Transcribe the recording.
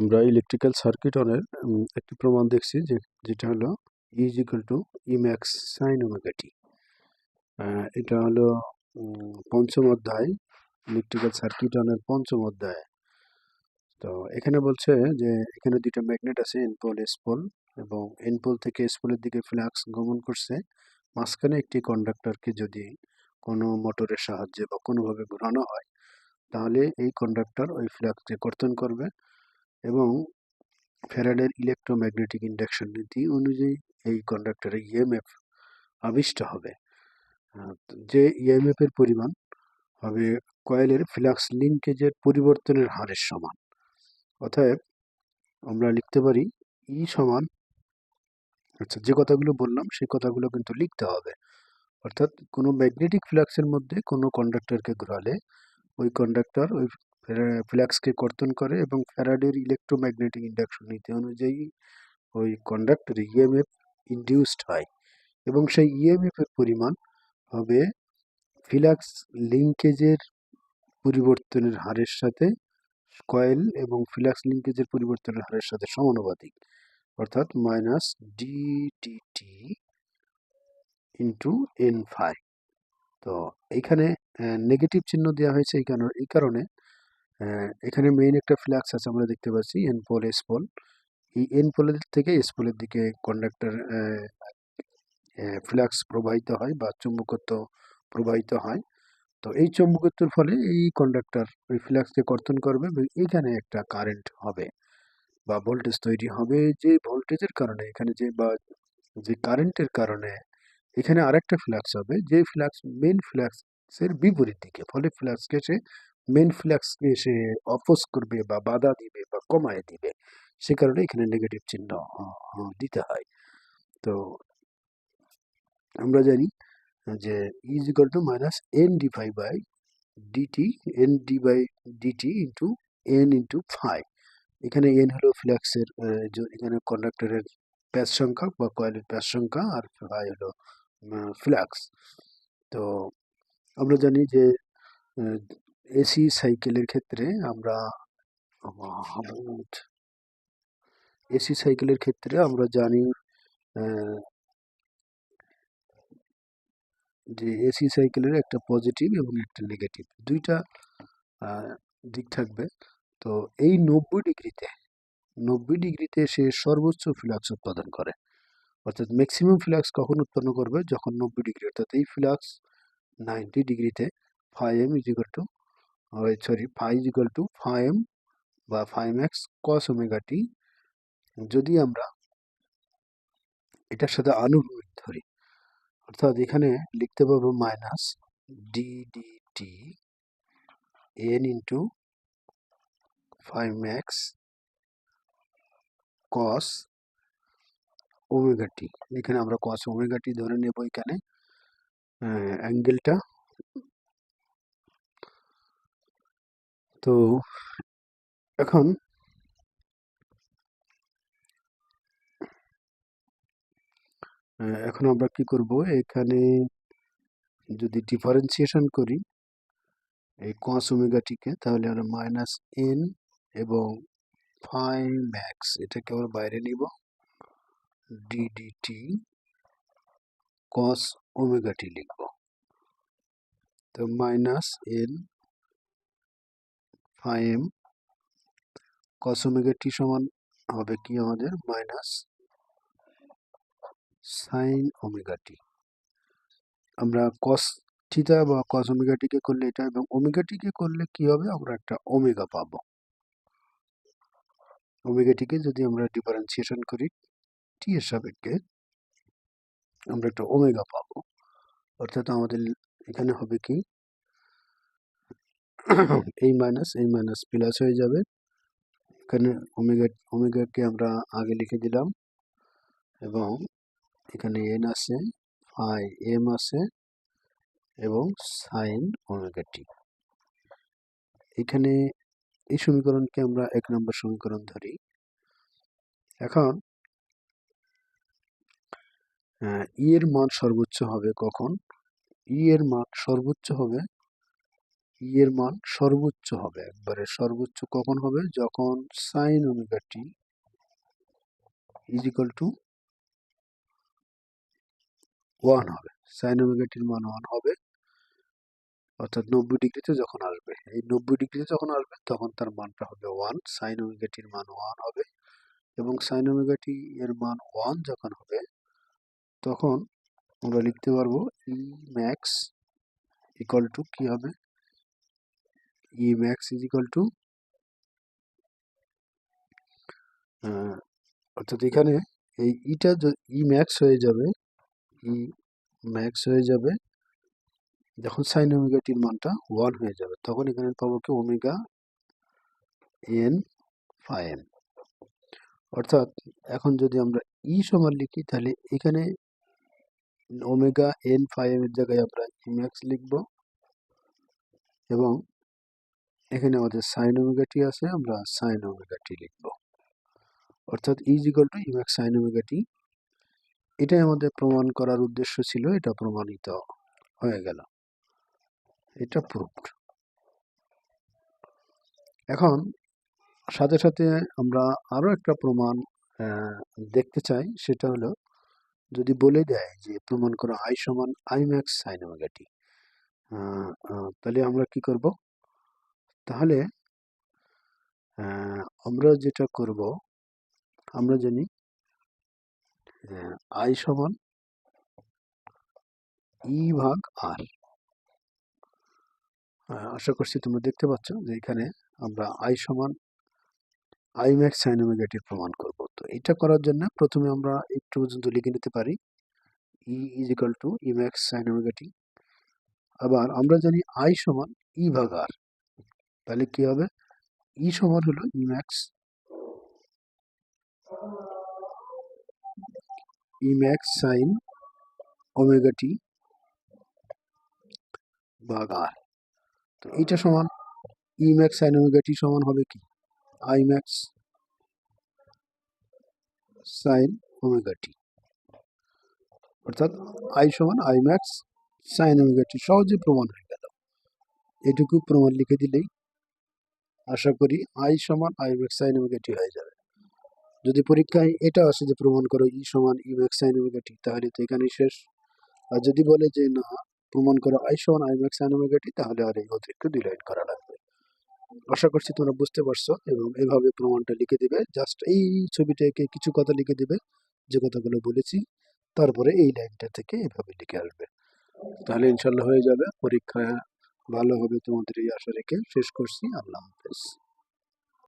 আমরা electrical circuit অনের একটি প্রমাণ দেখছি যে, যেটা হলো is equal to E max sine omega t এটা হলো পঞ্চম অধ্যায় ইলেকট্রিক্যাল সার্কিট অনের পঞ্চম অধ্যায়। তো এখানে বলছে যে, এখানে দুইটা ম্যাগনেট আছে এন পোল এস পোল এবং এনপোল থেকে এস পোলের দিকে ফ্লাক্স গমন করছে। মাঝখানে একটি কন্ডাক্টরকে যদি কোনো মোটরের সাহায্যে বা কোনোভাবে ঘোরানো হয়, তাহলে এই কন্ডাক্টর ওই ফ্লাক্সকে কর্তন করবে। এবং ফ্যারাডের ইলেকট্রোম্যাগনেটিক ইন্ডাকশন নীতি অনুযায়ী এই কন্ডাক্টরে ইএমএফ আবিষ্ট হবে। যে ইএমএফ এর পরিমাণ হবে কয়েলের ফ্লাক্স লিঙ্কেজের পরিবর্তনের হারের সমান। অতএব আমরা লিখতে পারি ই সমান আচ্ছা যে কথাগুলো বললাম সেই কথাগুলো কিন্তু লিখতে হবে। অর্থাৎ কোনো ম্যাগনেটিক ফ্লাক্সের মধ্যে কোনো কন্ডাক্টরকে ঘোরালে ওই কন্ডাক্টর ওই ফ্লাক্সকে কর্তন করে এবং ফ্যারাডের ইলেকট্রোম্যাগনেটিক ইন্ডাকশন নীতি অনুযায়ী ওই কন্ডাক্টরে ইএমএফ ইন্ডিউসড হয় এবং সেই ইএমএফ এর পরিমাণ হবে ফ্লাক্স লিঙ্কেজের পরিবর্তনের হারের সাথে কয়েল এবং ফ্লাক্স লিঙ্কেজের পরিবর্তনের হারের সাথে সমানুপাতিক, অর্থাৎ minus d d t into N phi তো এইখানে নেগেটিভ চিহ্ন দেওয়া হয়েছে এই কারণে এই কারণে এখানে মেইন একটা ফ্ল্যাক্স আছে আমরা দেখতে পাচ্ছি এন পোল এস পোল এই এন পোলের থেকে এস পোলের দিকে কন্ডাক্টর ফ্ল্যাক্স প্রবাহিত হয় বা চুম্বকত্ব প্রবাহিত হয়। তো এই চুম্বকত্বের ফলে এই কন্ডাক্টর ওই ফ্লাক্সকে কর্তন করবে এবং এখানে একটা কারেন্ট হবে বা ভোল্টেজ তৈরি হবে যে ভোল্টেজের কারণে, এখানে যে বা যে কারেন্টের কারণে এখানে আরেকটা ফ্ল্যাক্স হবে, যে ফ্লাক্স মেন ফ্লাক্সের বিপরীত দিকে। ফলে ফ্লাক্সকে সে মেন ফ্লাক্সকে সে অপোজ করবে বা বাধা দিবে বা কমায় দিবে সে কারণে এখানে নেগেটিভ চিহ্ন দিতে হয় তো আমরা জানি যে is equal to minus N d phi by dt N d by dt into N into phi এখানে এন হলো ফ্ল্যাক্সের এখানে কন্ডাক্টরের প্যাচ সংখ্যা বা কয়েলের প্যাচ সংখ্যা, আর ফাই হলো ফ্ল্যাক্স তো, আমরা জানি যে এসি সাইকেলের ক্ষেত্রে আমরা এসি সাইকেলের ক্ষেত্রে আমরা জানি যে এসি সাইকেলের একটা পজিটিভ এবং একটা নেগেটিভ। দুইটা দিক থাকবে। তো এই নব্বই ডিগ্রিতে নব্বই ডিগ্রিতে সে সর্বোচ্চ ফ্লাক্স উৎপাদন করে। অর্থাৎ ম্যাক্সিমাম ফ্লাক্স কখন উৎপন্ন করবে? যখন নব্বই ডিগ্রি, অর্থাৎ এই ফ্লাক্স নাইনটি ডিগ্রিতে five M is equal to sorry phi is equal to phi M বা five X cos omega t যদি আমরা এটার সাথে আনুভূমিক ধরি, অর্থাৎ এখানে লিখতে পারব minus d d t N into five X cos omega t এখানে আমরা কস ওমেগা টি ধরে নেব এখানে অ্যাঙ্গেলটা তো এখন এখন আমরা কি করব? এখানে যদি ডিফারেন্সিয়েশন করি, এই কস ওমেগাটিকে তাহলে আমরা মাইনাস এন এবং ফাই ম্যাক্স এটাকে আমরা বাইরে নিব। ডিডিটি কস ওমেগাটি লিখব। তো minus N phi M cos omega t সমান হবে কি আমাদের? মাইনাস সাইন ওমেগাটি আমরা কস থিটা বা কস ওমেগাটিকে করলে এটা এবং ওমেগাটিকে করলে কি হবে? আমরা একটা ওমেগা পাবো। ওমেগাটিকে যদি আমরা ডিফারেন্সিয়েশন করি টি এর সাপেক্ষে আমরা একটা ওমেগা পাবো। অর্থাৎ আমাদের এখানে হবে কি? এই মাইনাস এই মাইনাস প্লাস হয়ে যাবে। এখানে ওমেগা ওমেগাকে আমরা আগে লিখে দিলাম। এবং এখানে এন আছে আই এম আছে এবং সাইন ওমেগা টি এখানে এই সমীকরণকে আমরা এক নম্বর সমীকরণ ধরি। এখন ই এর মান সর্বোচ্চ হবে কখন? ই এর মান সর্বোচ্চ হবে ই এর মান সর্বোচ্চ হবে। একবারে সর্বোচ্চ কখন হবে? যখন sine omega t is equal to one হবে। সাইন ওমেগাটির মান ওয়ান হবে। অর্থাৎ নব্বই ডিগ্রিতে যখন আসবে। এই নব্বই ডিগ্রিতে যখন আসবে, তখন তার মানটা হবে ওয়ান সাইন ওমেগাটির মান ওয়ান হবে এবং সাইন ওমেগাটি এর মান ওয়ান যখন হবে, তখন আমরা লিখতে পারব ই ম্যাক্স ইকুয়াল টু কি হবে? E max is equal to অর্থাৎ এখানে এই ইটা ই ম্যাক্স হয়ে যাবে ই ম্যাক্স হয়ে যাবে, যখন সাইন ওমেগাটির মানটা ওয়ান হয়ে যাবে, তখন এখানে পাবো কি ওমেগা এন ফাইন অর্থাৎ এখন যদি আমরা ই সমান লিখি, তাহলে এখানে ওমেগা এন ফাইভ জায়গায় আমরা ইম্যাক্স লিখব এবং এখানে আমাদের সাইন ওমেগাটি আছে, আমরা সাইন ওমেগাটি লিখব। অর্থাৎ is equal to E max sine omega t এটাই আমাদের প্রমাণ করার উদ্দেশ্য ছিল, এটা প্রমাণিত হয়ে গেল। এটা প্রুফড এখন, সাথে সাথে আমরা আরও একটা প্রমাণ দেখতে চাই, সেটা হলো, যদি বলে দেয় যে প্রমাণ করা আই সমান আই ম্যাক্স সাইন ওমেগাটি তাহলে আমরা কি করব? তাহলে আমরা যেটা করব, আমরা জানি আই সমান ই ভাগ আর। আশা করছি তোমরা দেখতে পাচ্ছ যে এখানে আমরা আই সমান আই ম্যাক্স সাইন ওমেগাটির প্রমাণ করব। তো এটা করার জন্য প্রথমে আমরা একটু পর্যন্ত লিখে নিতে পারি। E is equal to E max sine omega t আবার আমরা জানি আই সমান ই ভাগ আর। তাহলে কি হবে? ই সমান হলো E max E max sine omega t ভাগ আর তো এইটা সমান ই ম্যাক্স সাইন ওমেগাটি সমান হবে কি? I max sine omega t অর্থাৎ আই সমান I max sine omega t সহজে প্রমাণ হয়ে গেল। এটুকু প্রমাণ লিখে দিলেই আশা করি আই সমান আই ম্যাক্স সাইন ওমেগাটি হয়ে যাবে। যদি পরীক্ষায় এটা আসে যে প্রমাণ করো ই সমান ই ম্যাক্স সাইন ওমেগাটি তাহলে তো এখানেই শেষ। আর যদি বলে যে না, প্রমাণ করো আই সমান আই ম্যাক্স সাইন ওমেগাটি তাহলে আর এই অতিরিক্ত দুই করা লাগবে। আশা করছি তোমরা বুঝতে পারছ এবং এভাবে প্রমাণটা লিখে দিবে। জাস্ট এই ছবিটাকে কিছু কথা লিখে দিবে, যে কথাগুলো বলেছি, তারপরে এই লাইনটা থেকে এভাবে লিখে আসবে। তাহলে ইনশাল্লাহ হয়ে যাবে পরীক্ষা ভালো হবে তোমাদের এই আশা রেখে শেষ করছি আল্লাহ হাফেজ।